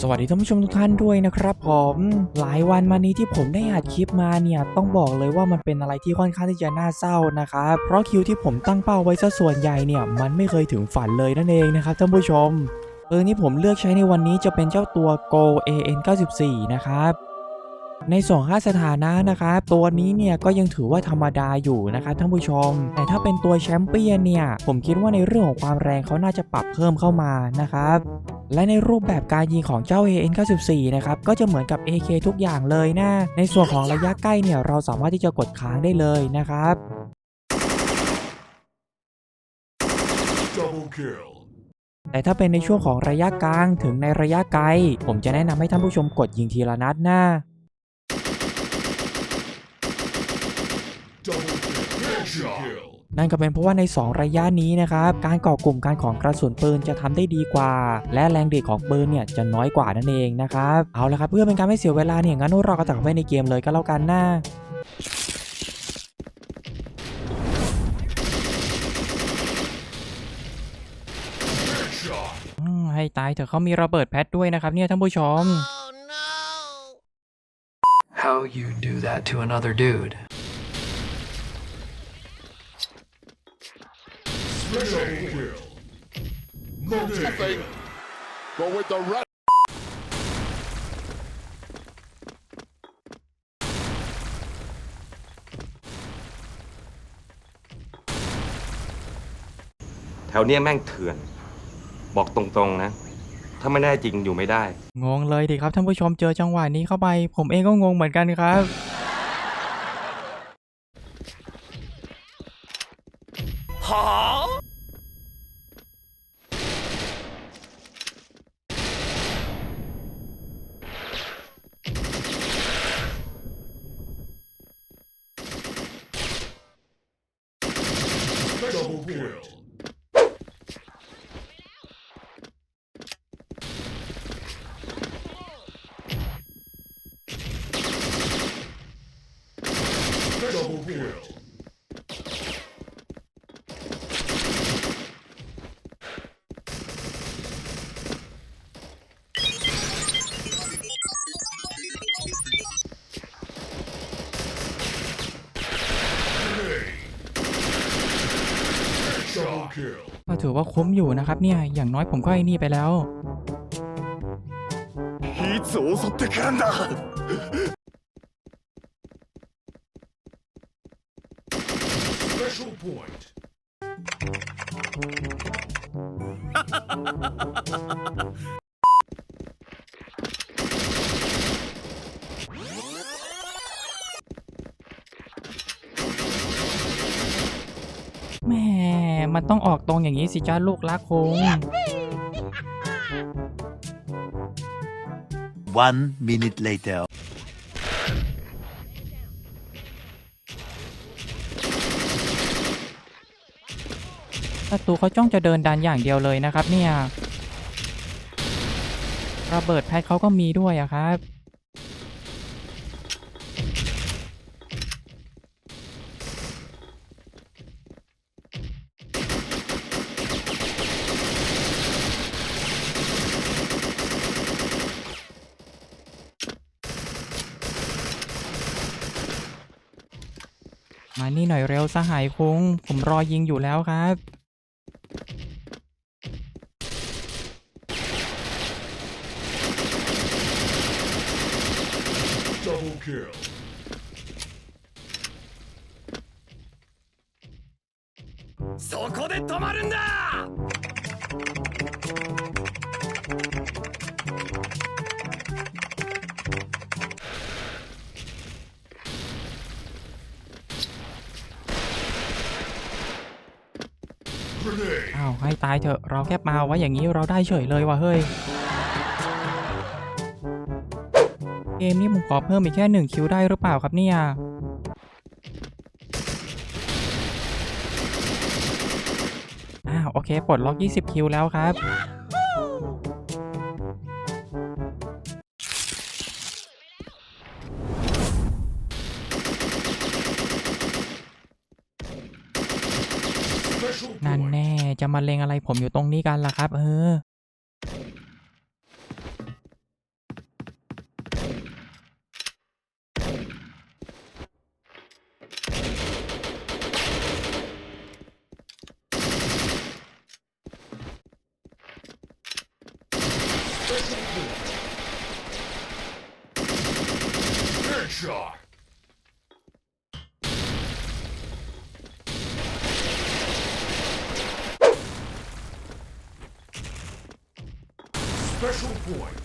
สวัสดีท่านผู้ชมทุกท่านด้วยนะครับผมหลายวันมานี้ที่ผมได้อัดคลิปมาเนี่ยต้องบอกเลยว่ามันเป็นอะไรที่ค่อนข้างที่จะน่าเศร้านะครับเพราะคิวที่ผมตั้งเป้าไว้ซะส่วนใหญ่เนี่ยมันไม่เคยถึงฝันเลยนั่นเองนะครับท่านผู้ชมปืนที่ผมเลือกใช้ในวันนี้จะเป็นเจ้าตัว Go AN 94 นะครับ ในส่วนค่าสถานะนะครับตัวนี้เนี่ยก็ยังถือว่าธรรมดาอยู่นะครับท่านผู้ชม แต่ถ้าเป็นตัวแชมเปี้ยนเนี่ย ผมคิดว่าในเรื่องของความแรงเขาน่าจะปรับเพิ่มเข้ามานะครับและในรูปแบบการยิงของเจ้า AN 94 นะครับก็จะเหมือนกับ AK ทุกอย่างเลยนะ ในส่วนของระยะใกล้เนี่ยเราสามารถที่จะกดค้างได้เลยนะครับ Double kill. แต่ถ้าเป็นในช่วงของระยะกลางถึงในระยะไกล ผมจะแนะนำให้ท่านผู้ชมกดยิงทีละนัดนะ Double kill. Headshot. Kill. นั่นก็เป็นเพราะว่าใน 2 ระยะนี้นะครับ การก่อกลุ่มการของกระสุนปืนจะทำได้ดีกว่า และแรงดีดของปืนเนี่ยจะน้อยกว่านั่นเองนะครับ เอาละครับเพื่อเป็นการไม่เสียเวลาเนี่ยงั้นเราก็ตัดเข้าไปในเกมเลยก็แล้วกันนะให้ตายเถอะเขามีระเบิดแพทด้วยนะครับเนี่ยท่านผู้ชม How you do that to another dude? Triple kill. Multi kill. Go with the red. แถวเนี้ยแม่งเถื่อน บอกตรงๆนะ ถ้าไม่ได้จริงอยู่ไม่ได้ งงเลยดิครับท่านผู้ชมเจอจังหวะนี้เข้าไป ผมเองก็งงเหมือนกันครับ Double kill. Double kill. Grenade. Double kill. ก็ถือว่าคุ้มอยู่นะครับเนี่ย อย่างน้อยผมก็ไอ้นี่ไปแล้ว いつ襲ってくるんだ Special point. แหม่มันต้องออกตรงอย่างนี้สิจ้าลูกรักคง One minute later. ศัตรูเขาจ้องจะเดินดันอย่างเดียวเลยนะครับ เนี่ยระเบิดแพทเขาก็มีด้วยอะครับ มานี่หน่อยเร็วสหายคุงผมรอยิงอยู่แล้วครับ kill. Grenade. อ้าวให้ตายเถอะเราแค่มาไว้อย่างนี้เราได้เฉยเลยว่ะเฮ้ย เกมนี้ผมขอเพิ่มอีกแค่หนึ่งคิวได้หรือเปล่าครับเนี่ยอ้าวโอเคปลดล็อก 20 คิวแล้วครับ นั่นแน่จะมาเลงอะไรผมอยู่ตรงนี้กันล่ะครับ เออ Special point. Headshot. Special point.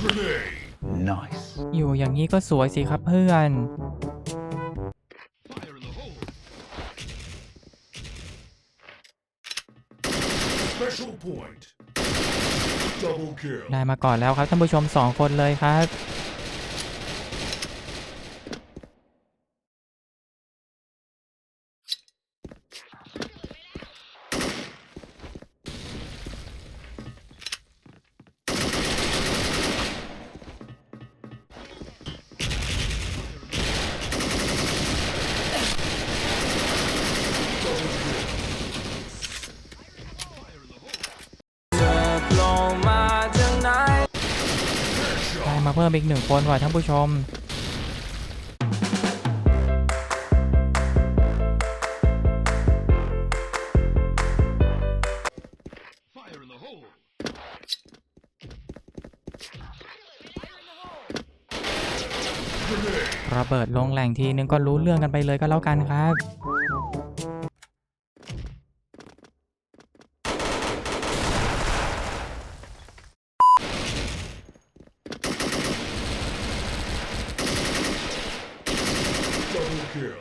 Grenade. Nice. อยู่อย่างนี้ก็สวยสิครับเพื่อน Special point. ได้มาก่อนแล้วครับท่านผู้ชมสองคนเลยครับ เพิ่มอีกหนึ่งคนว่ะท่านผู้ชมระเบิดลงแหล่งทีนึงก็รู้เรื่องกันไปเลยก็แล้วกันครับ Double kill.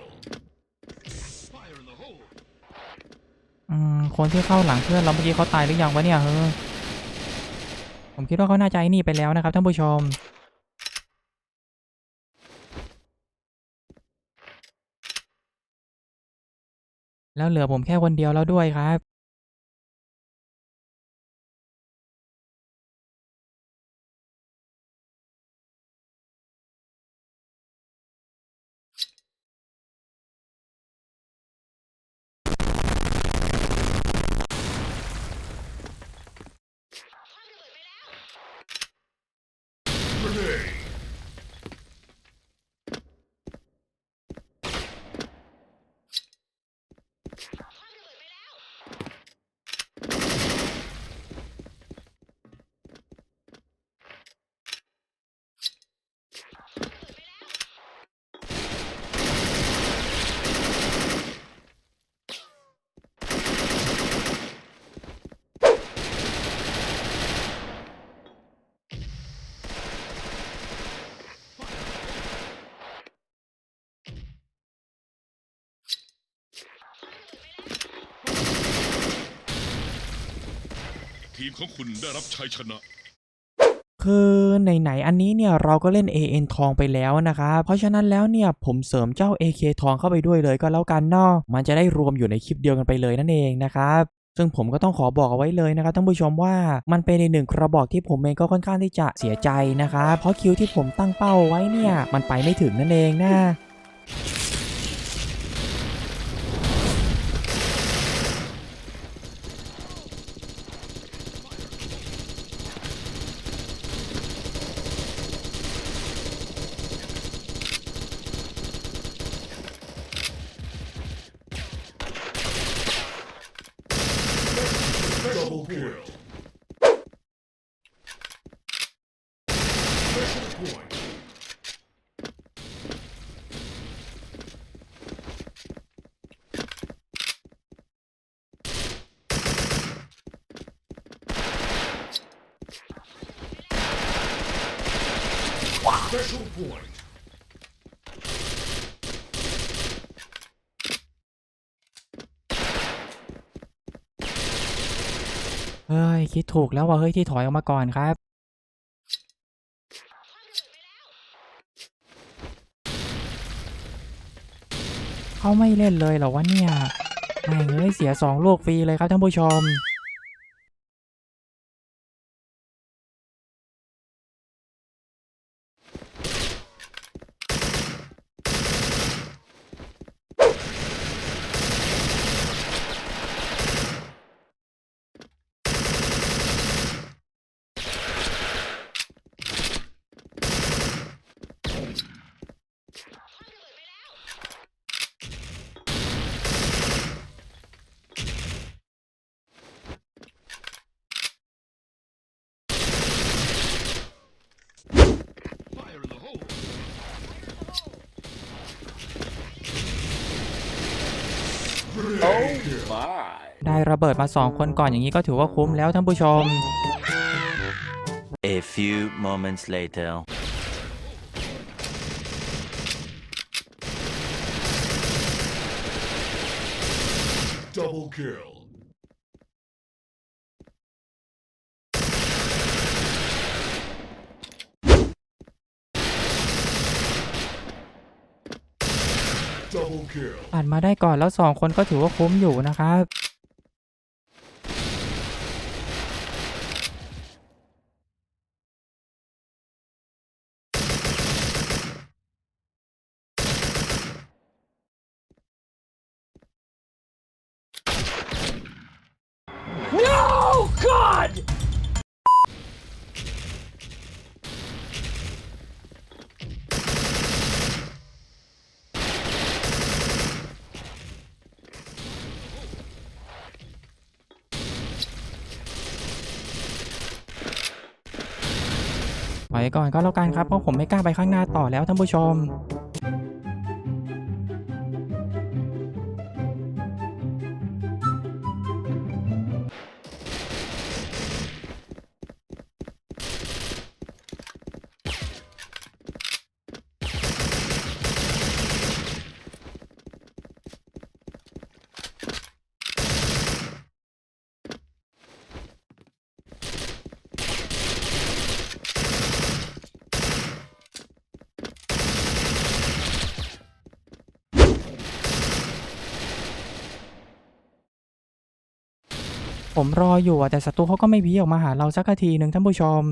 อืม คนที่เข้าหลังเพื่อนเราเมื่อกี้เขาตายหรือยังวะเนี่ยเฮ้ยผมคิดว่าเขาน่าจะไอ้นี่ไปแล้วนะครับท่านผู้ชมแล้วเหลือผมแค่คนเดียวแล้วด้วยครับ Grenade.. ทีมของคุณได้รับชัยชนะ คือไหนๆอันนี้เนี่ยเราก็เล่น AN ทองไปแล้วนะครับเพราะฉะนั้นแล้วเนี่ยผมเสริมเจ้า AK ทองเข้าไปด้วยเลยก็แล้วกันเนาะมันจะได้รวมอยู่ในคลิปเดียวกันไปเลยนั่นเองนะครับซึ่งผมก็ต้องขอบอกเอาไว้เลยนะครับท่านผู้ชมว่ามันเป็นในหนึ่งกระบอกที่ผมเองก็ค่อนข้างที่จะเสียใจนะครับเพราะคิวที่ผมตั้งเป้าไว้เนี่ยมันไปไม่ถึงนั่นเองนะ Double kill. Special point. Special point. เฮ้ย คิดถูกแล้วว่าเฮ้ย ที่ถอยออกมาก่อนครับ เขาไม่เล่นเลยเหรอวะเนี่ยแม่งเอ้ย เสียสองลูกฟรีเลยครับท่านผู้ชม ระเบิดมา 2 คนก่อนอย่างนี้ก็ถือว่าคุ้มแล้วท่านผู้ชม A few moments later. Double kill. Double kill. ผ่านมาได้ก่อนแล้ว 2 คนก็ถือว่าคุ้มอยู่นะครับ ถอย ก่อนก็แล้วกันครับเพราะผมไม่กล้าไปข้างหน้าต่อแล้วท่านผู้ชม ผมรออยู่อะแต่ศัตรูเขาก็ไม่พีออกมาหาเราสักทีหนึ่งท่านผู้ชม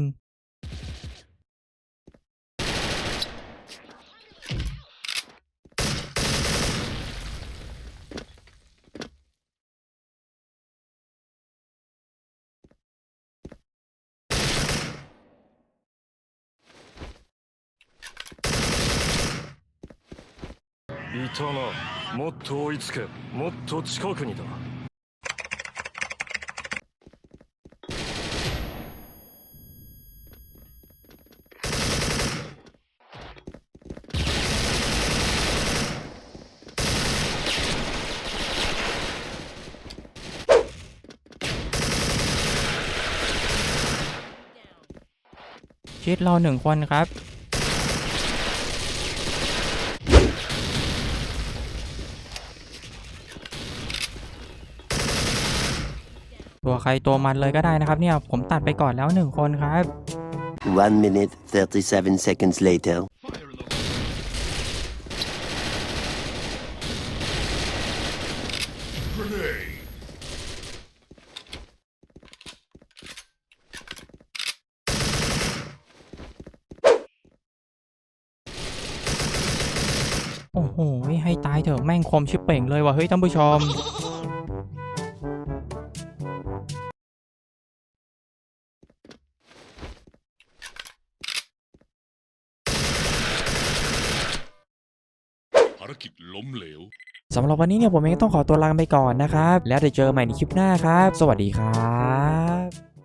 いたなもっと追いつけもっと近くにだ ชิดเราหนึ่งคนครับ ตัวใครตัวมันเลยก็ได้นะครับเนี่ย ผมตัดไปก่อนแล้วหนึ่งคนครับ One minute, 37 seconds later. Fire in the Grenade. โอ้โห ให้ตายเถอะแม่งคมชิบเป่งเลยว่ะเฮ้ยท่านผู้ชมภารกิจล้มเหลว สำหรับวันนี้เนี่ยผมเองต้องขอตัวลาไปก่อนนะครับ แล้วเดี๋ยวเจอใหม่ในคลิปหน้าครับ สวัสดีครับ